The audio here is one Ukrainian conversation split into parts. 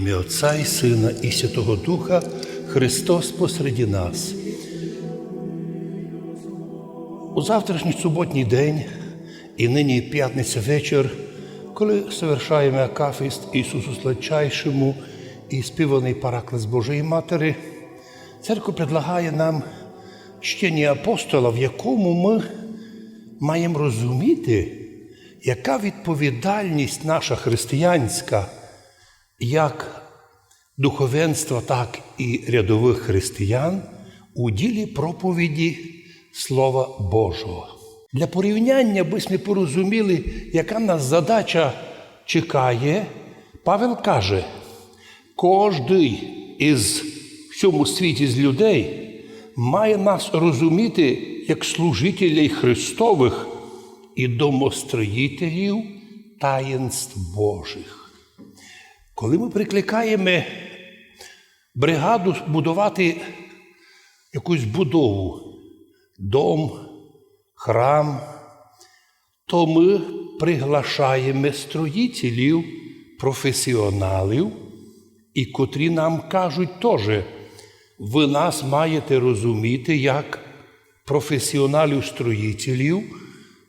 Ім'я Отця і Сина і Святого Духа Христос посереді нас. У завтрашній суботній день і нині п'ятниця вечір, коли совершаємо Акафіст Ісусу Сладчайшому і співаний параклес Божої Матері, церква предлагає нам чтення апостола, в якому ми маємо розуміти, яка відповідальність наша християнська як духовенства, так і рядових християн у ділі проповіді Слова Божого. Для порівняння, би ми порозуміли, яка нас задача чекає, Павел каже, кожний із в цьому світі з людей має нас розуміти як служителей Христових і домостроїтелів таїнств Божих. Коли ми прикликаємо бригаду будувати якусь будову, дом, храм, то ми приглашаємо строїтелів, професіоналів, і котрі нам кажуть теж, ви нас маєте розуміти як професіоналів-строїтелів,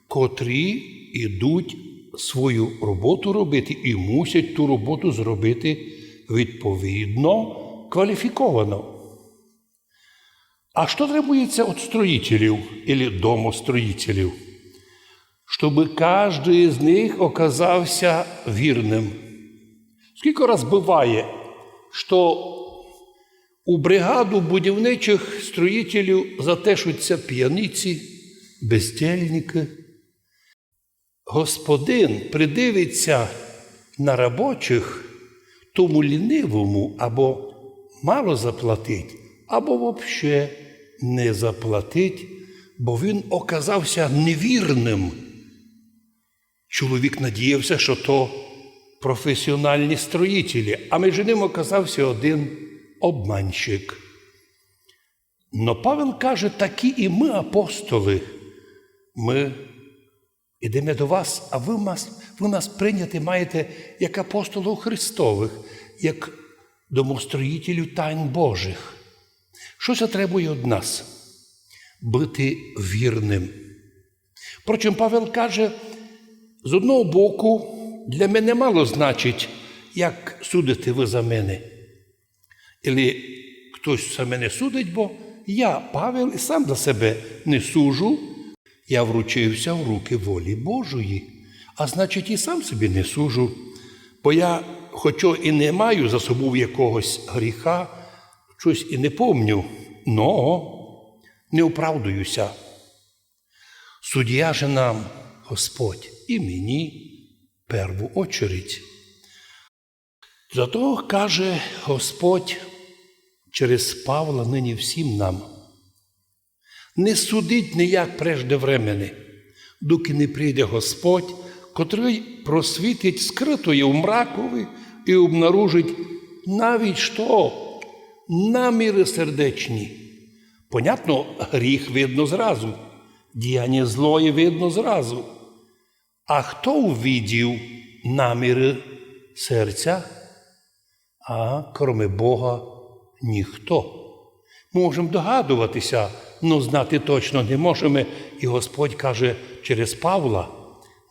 котрі йдуть свою роботу робити і мусять ту роботу зробити відповідно кваліфіковано. А що требується від строїтелів або домостроїтелів? Щоб кожен з них оказався вірним. Скільки раз буває, що у бригаду будівничих строїтелів затешуються п'яниці, бездельники. Господин придивиться на робочих тому лінивому або мало заплатить, або взагалі не заплатить, бо він оказався невірним. Чоловік надіявся, що то професіональні строїтелі, а між ним оказався один обманщик. Но Павел каже, такі і ми, апостоли, ми Ідемо до вас, а ви нас, ви нас прийняти маєте як апостолів Христових, як домостроїтелів тайн Божих. Що це требує від нас? Бути вірним. Впрочем, Павел каже, з одного боку, для мене мало значить, як судите ви за мене. Ілі хтось за мене судить, бо я, Павел, і сам за себе не сужу. Я вручився в руки волі Божої, а значить, і сам собі не сужу. Бо я, хоча і не маю за собою якогось гріха, щось і не помню, но не оправдуюся. Суддя же нам, Господь, і мені перву очередь. Зато каже Господь через Павла нині всім нам не судить ніяк прежде времени, доки не прийде Господь, котрий просвітить скритої в мракові і обнаружить навіть що наміри сердечні. Понятно, гріх видно зразу, діяння злої видно зразу. А хто увидів наміри серця? А кроме Бога, ніхто. Можемо догадуватися, але знати точно не можемо. І Господь каже через Павла: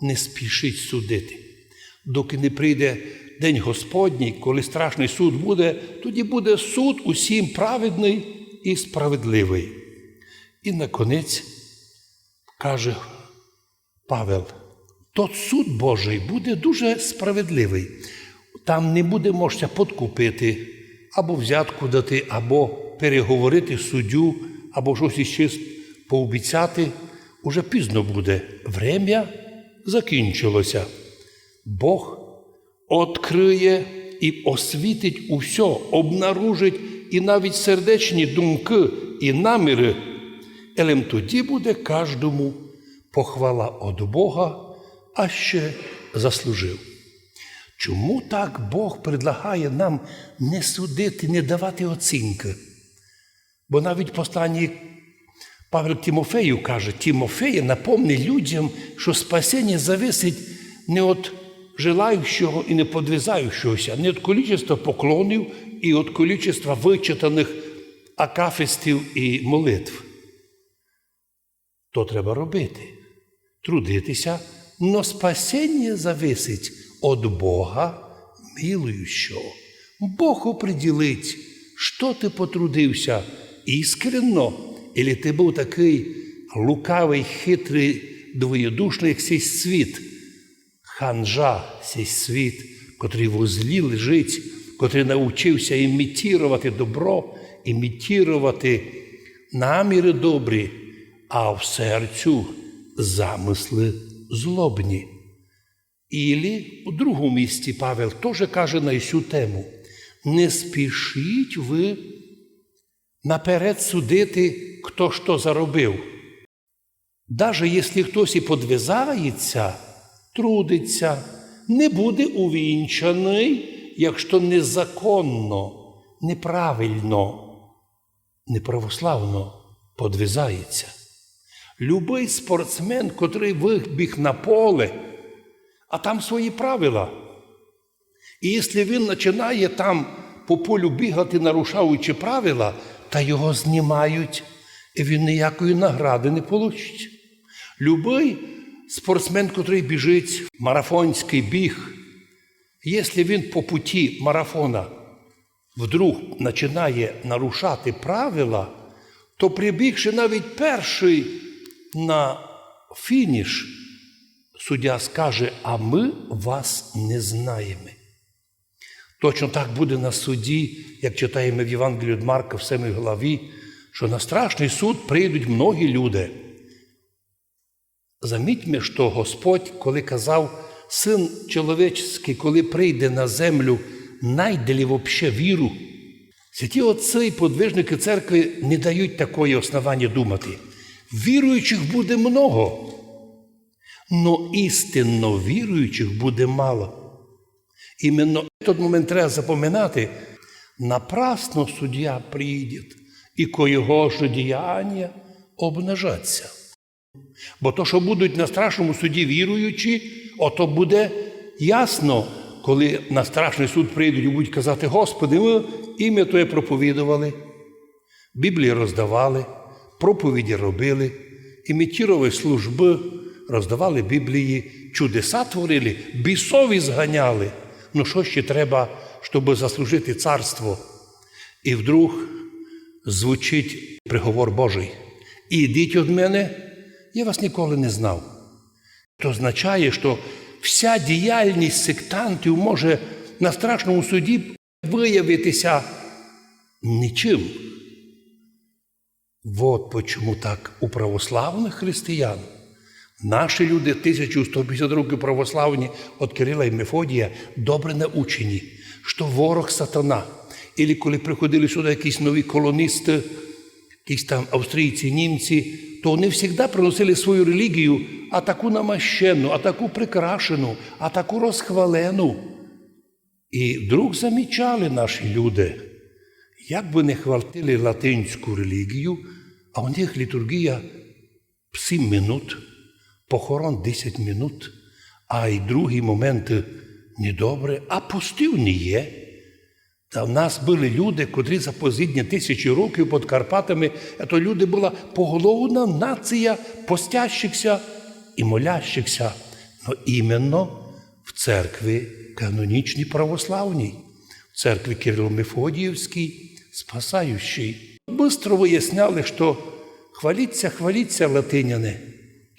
не спішіть судити. Доки не прийде День Господній, коли страшний суд буде, тоді буде суд усім праведний і справедливий. І наконець каже Павел, тот суд Божий буде дуже справедливий. Там не буде можна подкупити, або взятку дати, або переговорити суддю, або щось іще пообіцяти, уже пізно буде. Врем'я закінчилося. Бог відкриє і освітить усе, обнаружить і навіть сердечні думки і наміри. Елем тоді буде кожному похвала від Бога, а ще заслужив. Чому так Бог предлагає нам не судити, не давати оцінки? Бо навіть посланні Павел Тимофею каже, Тимофеє напомни людям, що спасіння зависить не від желающого і не подвизаючогося, не від количества поклонів і від количества вичитаних акафистів і молитв. То треба робити, трудитися, но спасіння зависить від Бога милуючого. Бог определить, що ти потрудився іскренно, или ти був такий лукавий, хитрий, двоєдушний, як сей світ, ханжа, сей світ, котрий в узлі лежить, котрий навчився імітувати добро, імітувати наміри добрі, а в серцю замисли злобні. Ілі у другому місці Павел теж каже на цю тему: не спішіть ви наперед судити, хто що заробив. Даже якщо хтось і подвизається, трудиться, не буде увінчаний, якщо незаконно, неправильно, неправославно подвизається. Любий спортсмен, котрий вибіг на поле, а там свої правила. І якщо він починає там по полю бігати, нарушаючи правила, та його знімають, і він ніякої награди не получить. Любий спортсмен, котрий біжить марафонський біг, якщо він по путі марафона вдруг починає нарушати правила, то прибігши навіть перший на фініш, суддя скаже, а ми вас не знаємо. Точно так буде на суді, як читаємо в Євангелії від Марка в 7 главі, що на страшний суд прийдуть многі люди. Замітьме, що Господь, коли казав, син чоловічий, коли прийде на землю, найде ли вообще віру. Святі отці і подвижники церкви не дають такої основання думати. Віруючих буде много, но істинно віруючих буде мало. Іменно в той момент треба запоминати, напрасно суддя прийде, і ко його ж діяння обнажаться. Бо то, що будуть на страшному суді віруючі, ото буде ясно, коли на страшний суд прийдуть і будуть казати, Господи, ми ім'я Твоє проповідували, Біблії роздавали, проповіді робили, імітірували служби, роздавали Біблії, чудеса творили, бісові зганяли. Ну що ще треба, щоб заслужити царство? І вдруг звучить приговор Божий. Ідіть від мене, я вас ніколи не знав. Це означає, що вся діяльність сектантів може на страшному суді виявитися нічим. Вот почему так у православних християн. Наші люди 1150 років православні від Кирила і Мефодія добре научені, що ворог сатана. І коли приходили сюди якісь нові колоністи, якісь там австрійці, німці, то вони завжди приносили свою релігію, а таку намащену, а таку прикрашену, а таку розхвалену. І вдруг замічали наші люди, як би не хвалили латинську релігію, а у них літургія 7 минут, похорон 10 минут, а й другі моменти недобре, а постів не є. Та в нас були люди, котрі за позидні тисячі років під Карпатами, то люди була поголовна нація постящихся і молящихся, но іменно в церкві канонічній православній, в церкві Кирило-Мефодіївській, спасаючій. Бистро виясняли, що хваліться, хваліться латиняни,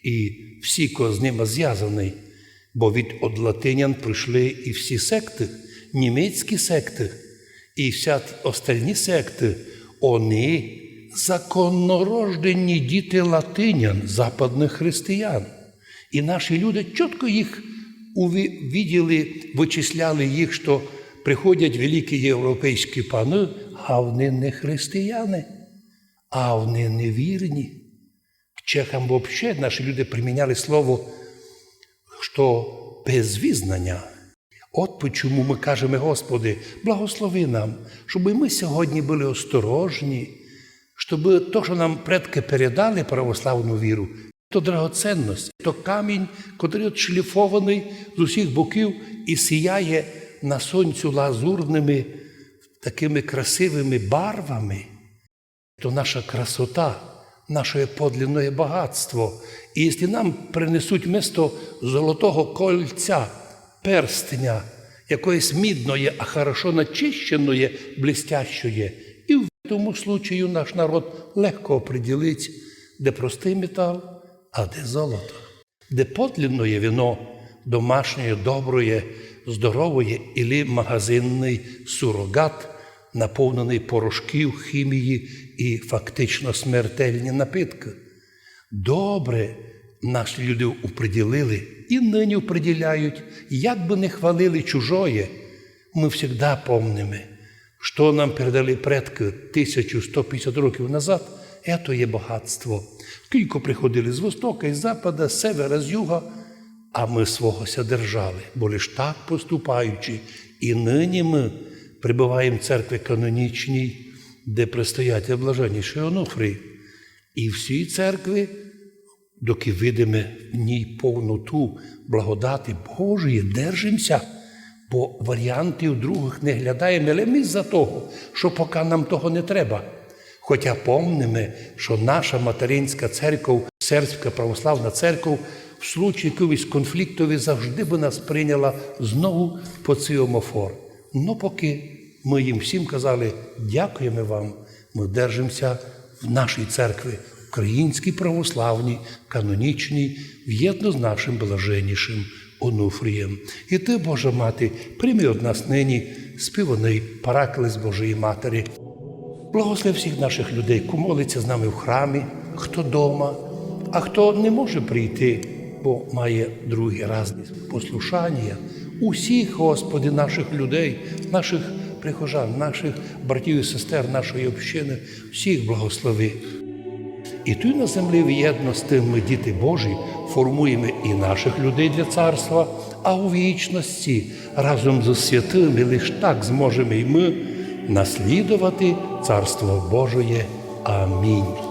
і всі, ко з ними зв'язаний, бо від од латинян прийшли і всі секти, німецькі секти. І вся остальні секти, вони законнорождені діти латинян, западних християн. І наші люди чітко їх увиділи, вичисляли їх, що приходять великі європейські пани, а вони не християни, а вони невірні. Чехам взагалі наші люди приміняли слово, що без візнання. От почому ми кажемо, Господи, благослови нам, щоб ми сьогодні були осторожні, щоб то, що нам предки передали православну віру, то драгоценність, то камінь, котрий отшліфований з усіх боків і сіяє на сонцю лазурними такими красивими барвами, то наша красота, наше подлинне багатство. І якщо нам принесуть вместо золотого кольця, перстеня, якоїсь мідної, а хорошо начищеної, блестящої, і в тому случаю наш народ легко оприділить, де простий метал, а де золото, де подлинне вино, домашнє, доброє, здорової, ілі магазинний сурогат, наповнений порошків, хімії і фактично смертельні напитки. Добре наші люди уприділили і нині уприділяють, як би не хвалили чужое, ми завжди помнимо, що нам передали предки 1150 років назад, це є багатство. Кілько приходили з Востока, з Запада, з севера, з юга, а ми свогося держали, бо лиш так поступаючи. І нині ми прибуваємо в церкві канонічній, де предстоятель блаженніший Онуфрій. І всі церкви, доки видимо в ній повноту благодати Божої, держимося, бо варіантів других не глядаємо, але ми за того, що поки нам того не треба. Хоча помнимо, що наша материнська церква, сербська православна церква, в случаї якогось конфліктові завжди би нас прийняла знову по цей омофор. Ну поки ми їм всім казали, дякуємо вам, ми держимося в нашій церкві, українській православній, канонічній, в'єдно з нашим блаженнішим Онуфрієм. І ти, Божа Мати, прийми від нас нині співаний параклис Божої Матері. Благослови всіх наших людей, хто молиться з нами в храмі, хто вдома, а хто не може прийти, бо має другі разні послушання. Усіх, Господи, наших людей, наших прихожан, наших братів і сестер, нашої общини, всіх благослови. І тут на землі в'єдно з ми, діти Божі, формуємо і наших людей для царства, а у вічності разом з святими лиш так зможемо і ми наслідувати Царство Божоє. Амінь.